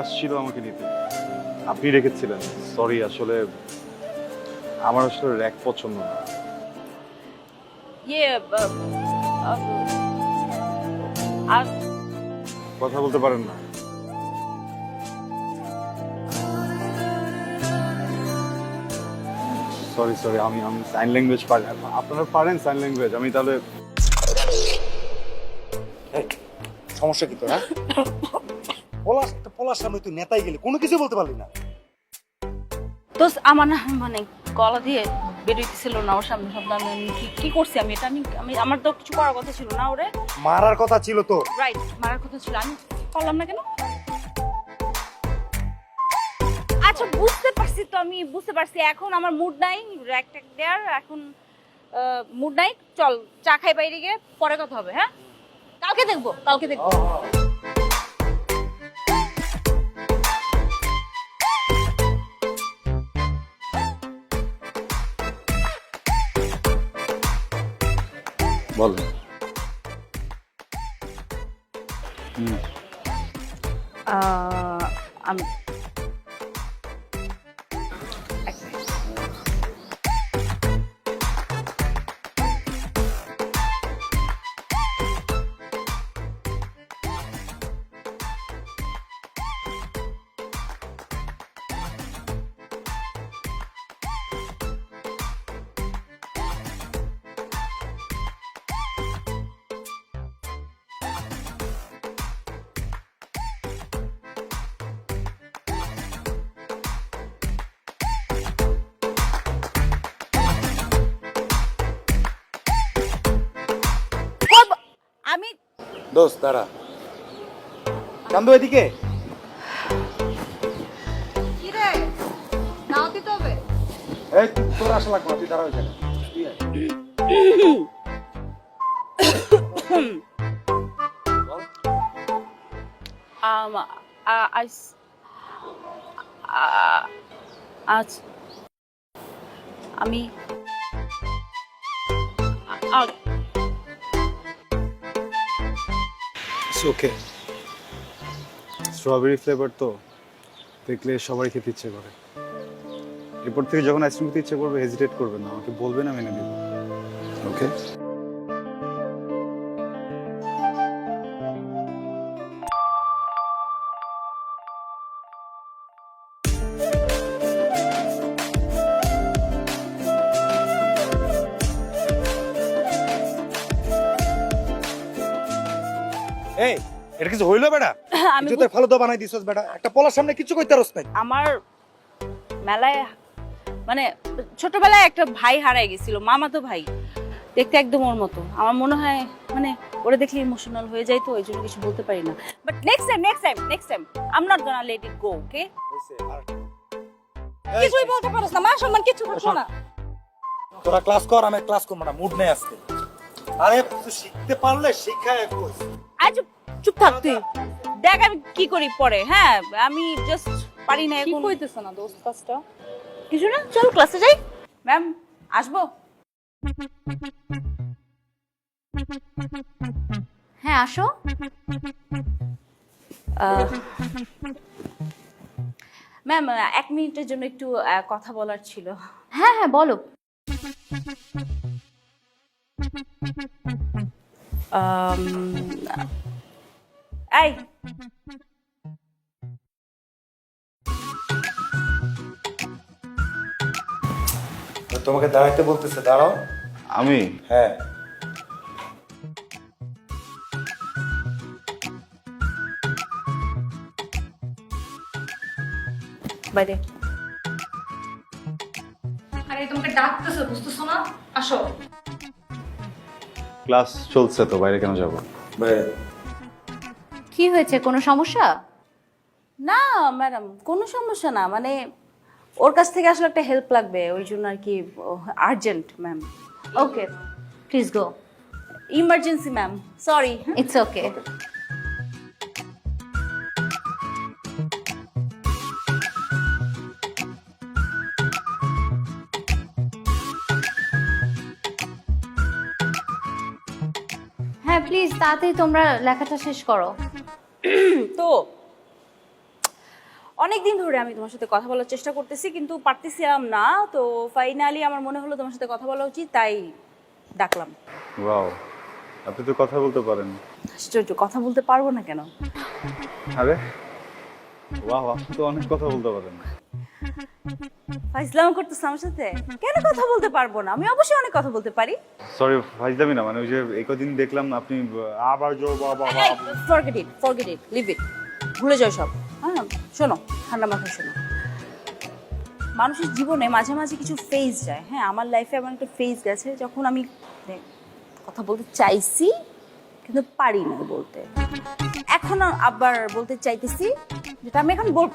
আসছিল আমাকে নিতে। আপনি রেখেছিলেন। সরি আসলে আমার আসলে র্যাক পছন্দ না। ইয়ে আর কথা বলতে পারেন না। সরি সরি আমি আমি সাইন ল্যাঙ্গুয়েজ পারি আপনারা পারেন সাইন ল্যাঙ্গুয়েজ আমি তাহলে সমস্যা কি তোর হ্যাঁ? পলাশ পলাশ সামনে তুই নেতাই গেলি কোনো কিছু বলতে পারলি না। তো আমার না মানে গলা দিয়ে বেরোইতেছিল না ওর সামনে। সামনে আমি আমি কি কি করছি আমি? এটা আমি আমি আমার তো কিছু করার কথা ছিল না ওরে। মারার কথা ছিল তো রাইট মারার কথা ছিল। আমি করলাম না কেন? আচ্ছা বুঝতে পারছি তো আমি বুঝতে পারছি। এখন আমার মুড নাই র্যাক ট্যাক দেওয়ার। এখন মুড নাই। চল চা খাই বাইরে গিয়ে পরে কথা হবে হ্যাঁ? কালকে দেখব কালকে দেখব। বলেন। হুম। দোস্ত দাঁড়া। কান্দু এদিকে এই তোর আসা লাগবে তুই দাঁড়া ওইখানে। আজ আমি আ- ওকে স্ট্রবেরি ফ্লেভার তো দেখলে সবাই খেতে ইচ্ছে করে। এরপর থেকে যখন আইসক্রিম খেতে ইচ্ছে করবে হেজিটেট করবে না, আমাকে বলবেন, আমি এনে দেবো। ওকে এই এটা কিছু হইল বেটা? আমি তুই তো ভালো তো বানাই দিছস বেটা। একটা পলার সামনে কিছু কইতে পারস নাই। আমার মেলায় মানে ছোটবেলায় একটা ভাই হারাই গেছিল মামা তো ভাই। দেখতে একদম ওর মতো। আমার মনে হয় মানে ওরা দেখলে ইমোশনাল হয়ে যায় তো ওই জন্য কিছু বলতে পারি না। But next time next time next time I am not gonna let it go okay কিছুই বলতে পারছ না মা সম্মান কিছু করছ না। তোরা ক্লাস কর আমি ক্লাস করব না মুড নেই আজকে। আরে তুই শিখতে পারলে শিখায় কইস চুপ চুপ থাক তুই। দেখ আমি কি করি পরে হ্যাঁ? আমি জাস্ট পারি না কি এখন। কইতেছ না দোস্ত কাজটা? কিছু না চল ক্লাসে যাই। ম্যাম আসব? হ্যাঁ আসো। ম্যাম এক মিনিটের জন্য একটু আহ, কথা বলার ছিল। হ্যাঁ হ্যাঁ বলো। এই তোমাকে দাঁড়াইতে বলতেছে দাঁড়াও। আমি? হ্যাঁ। বাইরে। আরে তোমাকে ডাকতেছে বুঝতেছো না? আসো। ক্লাস চলছে তো বাইরে কেন যাব? কি হয়েছে কোনো সমস্যা? না ম্যাডাম কোনো সমস্যা না মানে ওর কাছ থেকে আসলে একটা হেল্প লাগবে ওই জন্য আর কি urgent ma'am okay please go emergency ma'am sorry it's okay তাড়াতাড়ি তোমরা লেখাটা শেষ করো। তো অনেক দিন ধরে আমি তোমার সাথে কথা বলার চেষ্টা করতেছি কিন্তু পারতেছিলাম না। তো ফাইনালি আমার মনে হলো তোমার সাথে কথা বলা উচিত তাই ডাকলাম। ওয়াও আপনি তো কথা বলতে পারেন। আশ্চর্য কথা বলতে পারব না কেন? আরে ওয়াও আপনি তো অনেক কথা বলতে পারেন। ফাইজলাম করতেছ আমার সাথে কেন কথা বলতে পারব না? আমি অবশ্যই অনেক কথা বলতে পারি। সরি ফাইজদামি না মানে ওই যে এই কদিন দেখলাম আপনি আবার জোর বাবা forget it forget it leave it ভুলে যাও সব। হ্যাঁ শোনো ঠান্ডা মাথায় শোনো। মানুষের জীবনে মাঝে মাঝে কিছু ফেজ যায়। হ্যাঁ আমার লাইফে এমন একটা ফেজ গেছে যখন আমি মানে কথা বলতে চাইছি কিন্তু পারি না বলতে। এখন আবার বলতে চাইতেছি যেটা আমি এখন বলব।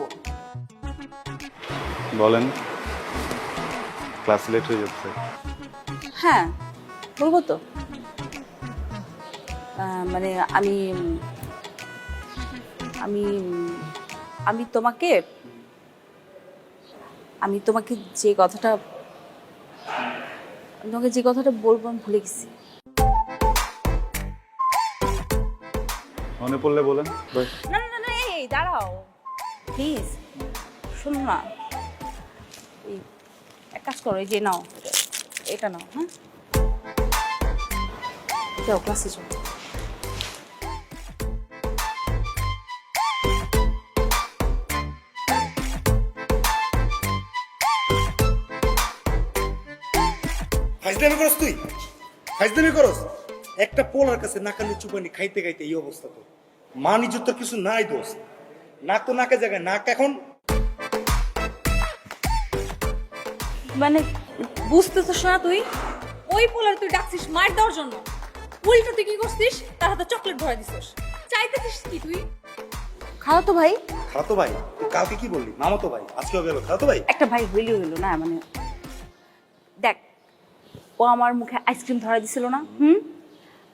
বলেন। ক্লাস লেট হয়ে যাচ্ছে। হ্যাঁ বলব তো। মানে আমি আমি আমি তোমাকে আমি তোমাকে যে কথাটা তোমাকে যে কথাটা বলব আমি ভুলে গেছি। মনে পড়লে বলেন। না না না, এই দাঁড়াও। প্লিজ শোনো না। এক কাজ করো, এই যে নাও, এটা- নাও হ্যাঁ? যাও ক্লাসে তুই? একটা পোলার কাছে নাকানি চুপানি খাইতে খাইতে এই অবস্থা তো। কিছু নাই দোষ নাক তো নাকে জায়গায়, নাক এখন মানে বুঝতেছিস না তুই। ওই পোলার তুই ডাকছিস মার দেওয়ার জন্য। উল্টো তুই কি করছিস? তার হাতে চকলেট ভরা দিছিস। চাইতেছিস কি তুই? খাও তো ভাই। খাতো ভাই? তুই কালকে কি বললি? মামাতো ভাই? আজকেও গেল খাতো ভাই? একটা ভাই হইলেও হইল না মানে দেখ ও আমার মুখে আইসক্রিম ধরা দিছিল না হুম?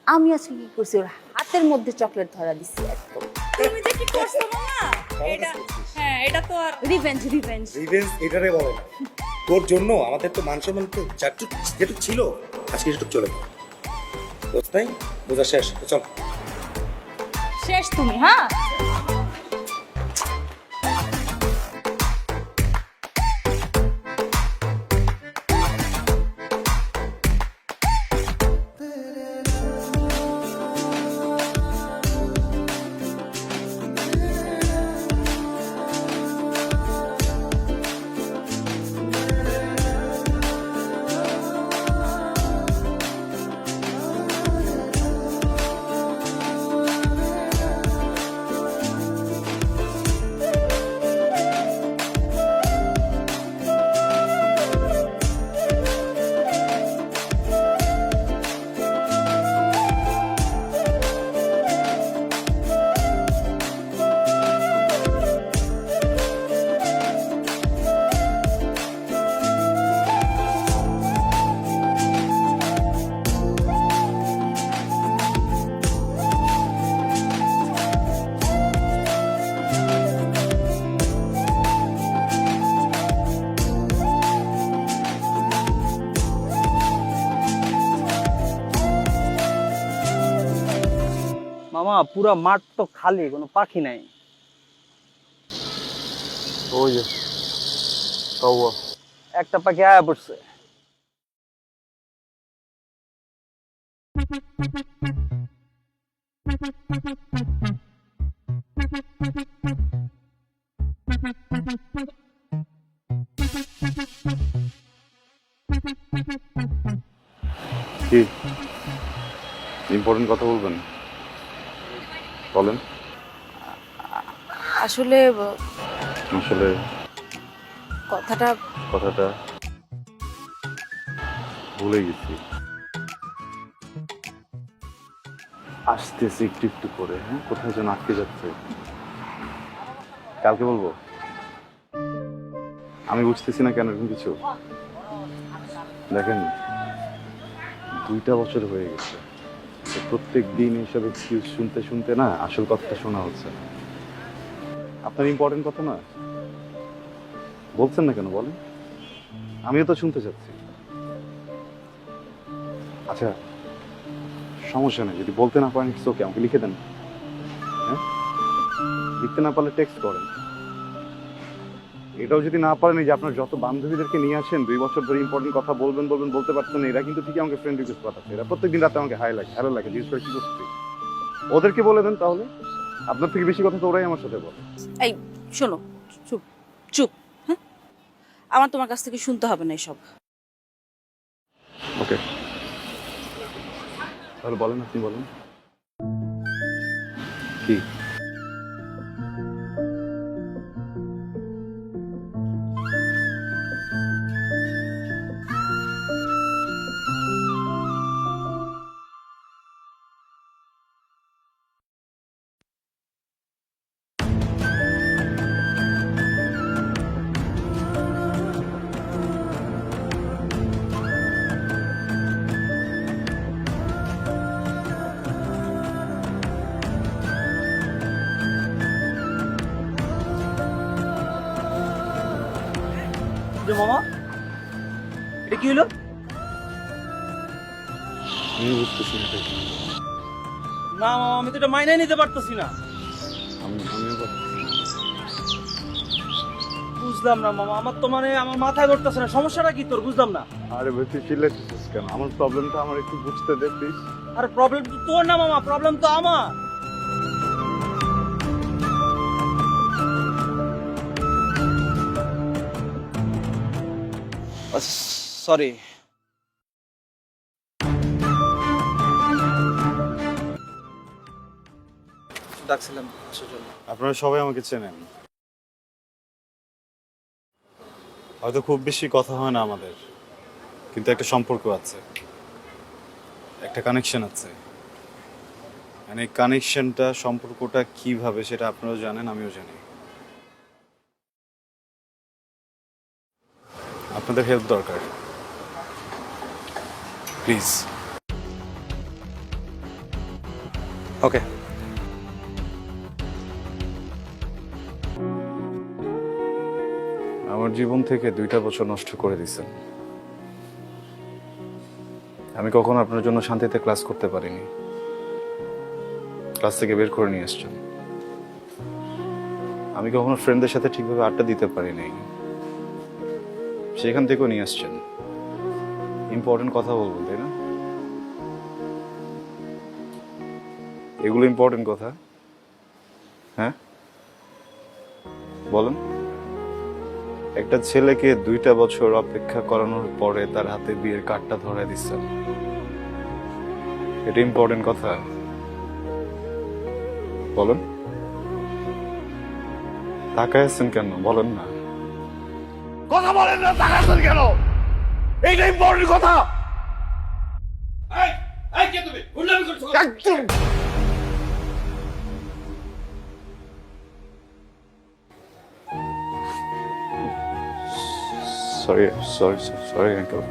আমি আজকে কি করছি? ওর হাতের মধ্যে চকলেট ধরা দিছি একদম। তুমি যে কি করছ না এটা হ্যাঁ এটা তো আর রিভেঞ্জ রিভেঞ্জ রিভেন্স এটারে বলে না। তোর জন্য আমাদের তো মান সম্মান তো যেটুক ছিল, আজকে যেটুক চলে গেল। দোস্ত, তাই? বোঝা শেষ। চল। শেষ তুমি হ্যাঁ? মামা পুরা মাঠ তো খালি কোনো পাখি নাই। ওই যে একটা পাখি আয়া পড়ছে। কি? ইম্পর্টেন্ট কথা বলবেন? বলেন। আসলে আসলে কথাটা কথাটা ভুলে গেছি। আসতেছি একটু একটু করে হ্যাঁ? কোথায় যেন আটকে যাচ্ছে। কালকে বলব? আমি বুঝতেছি না কেন এরকম কিছু। দেখেন দুইটা বছর হয়ে গেছে। প্রত্যেক দিন এইসব এক্সকিউজ শুনতে শুনতে না আসল কথাটা শোনা হচ্ছে না। আপনার ইম্পর্টেন্ট কথা না বলছেন না কেন বলেন? আমিও তো শুনতে চাচ্ছি। আচ্ছা সমস্যা নেই, যদি বলতে না পারেন ওকে আমাকে লিখে দেন। হ্যাঁ? লিখতে না পারলে টেক্সট করেন। এটাও যদি না পারেন যে আপনার যত বান্ধবীদেরকে নিয়ে আসেন দুই বছর ধরে ইম্পর্টেন্ট কথা বলবেন বলবেন বলতে পারছেন না এরা কিন্তু ঠিকই আমাকে ফ্রেন্ড রিকোয়েস্ট পাঠাচ্ছে। এরা প্রত্যেকদিন রাতে আমাকে হাই লাগে ভালো লাগে জিজ্ঞেস করে কি করছি ওদেরকে বলে দেন তাহলে। আপনার থেকে বেশি কথা তো ওরাই আমার সাথে বলে। এই শোনো চুপ চুপ হ্যাঁ? আমার তোমার কাছ থেকে শুনতে হবে না এসব। ওকে। তাহলে বলেন আপনি বলেন। কি? যে মামা। এটা কি হলো? আমি বুঝতেছি না মামা আমি তো এটা মাইনাই নিতে পারতেছি না। আমি আমিও। বুঝলাম না মামা আমার তো মানে আমার মাথায় ধরতেছে না। সমস্যাটা কি তোর? বুঝলাম না। আরে ভাই তুই চিল্লাচ্ছিস কেন? আমার প্রবলেমটা আমার একটু বুঝতে দে প্লিজ আর প্রবলেম তো তোর না মামা প্রবলেম তো আমার। সরি ডাকছিলাম আসার জন্য। আপনারা সবাই আমাকে চেনেন। হয়তো খুব বেশি কথা হয় না আমাদের, কিন্তু একটা সম্পর্ক আছে। একটা কানেকশন আছে। মানে কানেকশনটা সম্পর্কটা কীভাবে সেটা আপনারাও জানেন, আমিও জানি। আপনাদের হেল্প দরকার। প্লিজ ওকে আমার জীবন থেকে দুইটা বছর নষ্ট করে দিছেন আমি কখনো আপনার জন্য শান্তিতে ক্লাস করতে পারিনি। ক্লাস থেকে বের করে নিয়ে এসছেন আমি কখনো ফ্রেন্ডদের সাথে ঠিকভাবে আড্ডা দিতে পারিনি সেখান থেকেও নিয়ে আসছেন। ইম্পর্টেন্ট কথা বলব, তাই না? এগুলো ইম্পর্টেন্ট কথা। হ্যাঁ? বলেন। একটা ছেলেকে দুইটা বছর অপেক্ষা করানোর পরে তার হাতে বিয়ের কার্ডটা ধরায় দিচ্ছেন। এটা ইম্পর্টেন্ট কথা। বলেন। তাকায় আছেন কেন? বলেন না। কথা বলেন না তাকাচ্ছেন কেন? এইটা ইম্পর্টেন্ট কথা। একদম। Sorry sorry sorry uncle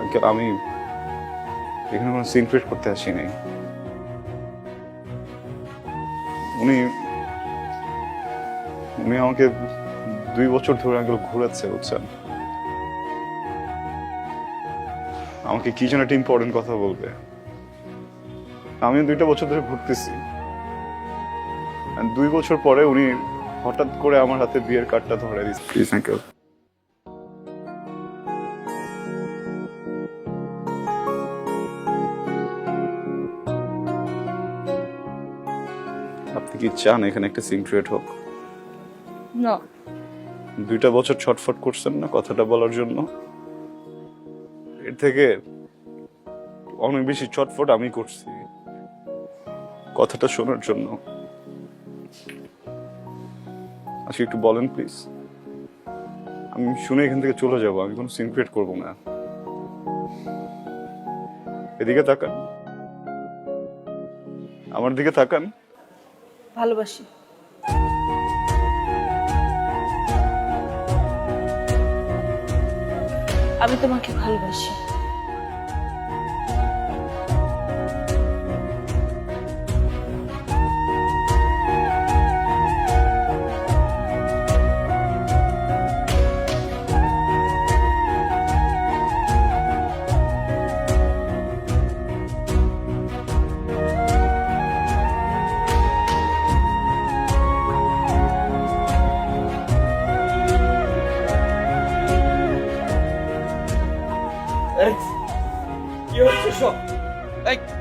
uncle আমি এখানে কোনো সিন ক্রিয়েট করতে আসিনি উনি উনি আমাকে দুই বছর ধরে আঙ্কেল ঘুরাচ্ছে বুঝছেন? আমাকে কি যেন একটা ইম্পর্টেন্ট কথা বলবে। আমি দুইটা বছর ধরে ঘুরতেছি। আর দুই বছর পরে উনি হঠাৎ করে আমার হাতে বিয়ের কার্ডটা ধরে দিচ্ছে প্লিজ আঙ্কেল আপনি কি চান এখানে একটা সিন ক্রিয়েট হোক? না। দুইটা বছর ছটফট করছেন না কথাটা বলার জন্য? এর থেকে অনেক বেশি ছটফট আমি করছি কথাটা শোনার জন্য। আজকে একটু বলেন প্লিজ। আমি শুনে এখান থেকে চলে যাব, আমি কোনো সিন ক্রিয়েট করব না। এদিকে তাকান। আমার দিকে তাকান। ভালোবাসি। আমি তোমাকে ভালোবাসি।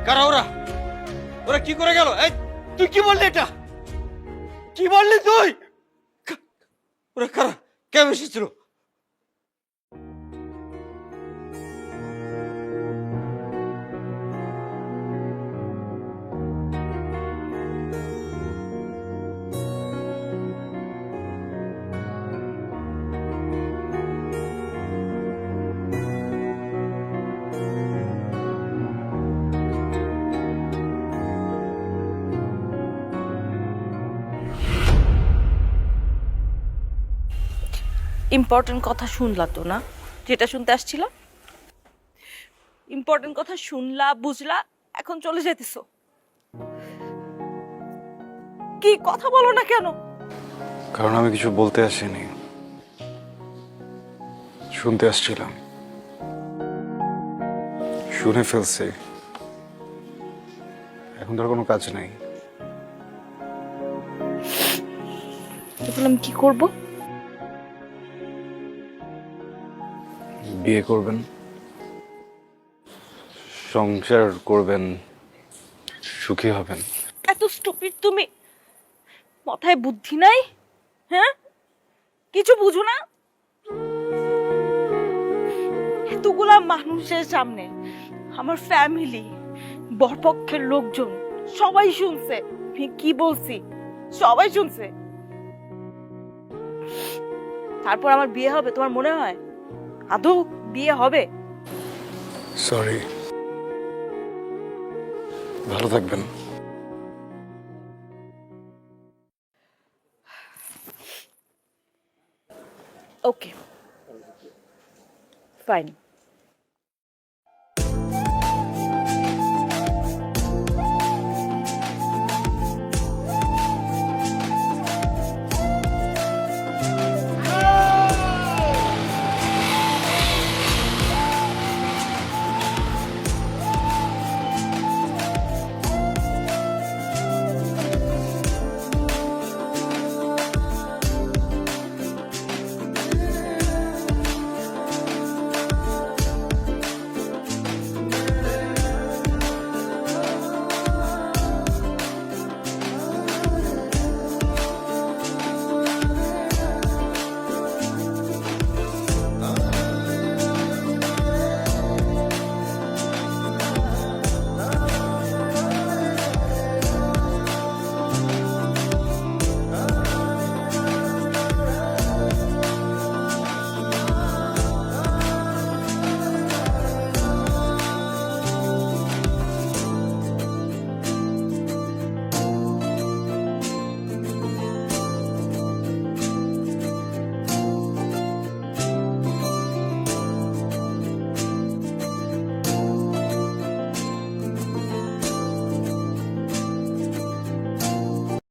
কারা ওরা? ওরা কি করে গেল? এই, তুই কি বললি এটা? কি বললি তুই? ওরা কারা? কেমন এসেছিল? ইম্পর্টেন্ট কথা শুনলা তো না? যেটা শুনতে আসছিল? ইম্পর্টেন্ট কথা শুনলা বুঝলা এখন চলে যেতেছো কি কথা বলো না কেন? কারণ আমি কিছু বলতে আসিনি। শুনতে আসছিলাম। শুনে ফেলছি। এখন তার কোনো কাজ নাই। এখন আমি কি করব? বিয়ে করবেন? সংসার করবেন, সুখী হবেন। এত স্টুপিড তুমি। মাথায় বুদ্ধি নাই? হ্যাঁ? কিছু বুঝো না? এতগুলা মানুষের সামনে আমার ফ্যামিলি বরপক্ষের লোকজন, সবাই শুনছে। কি বলছি? সবাই শুনছে। তারপর আমার বিয়ে হবে, তোমার মনে হয়? আদৌ বিয়ে হবে? সরি ভালো থাকবেন। Okay fine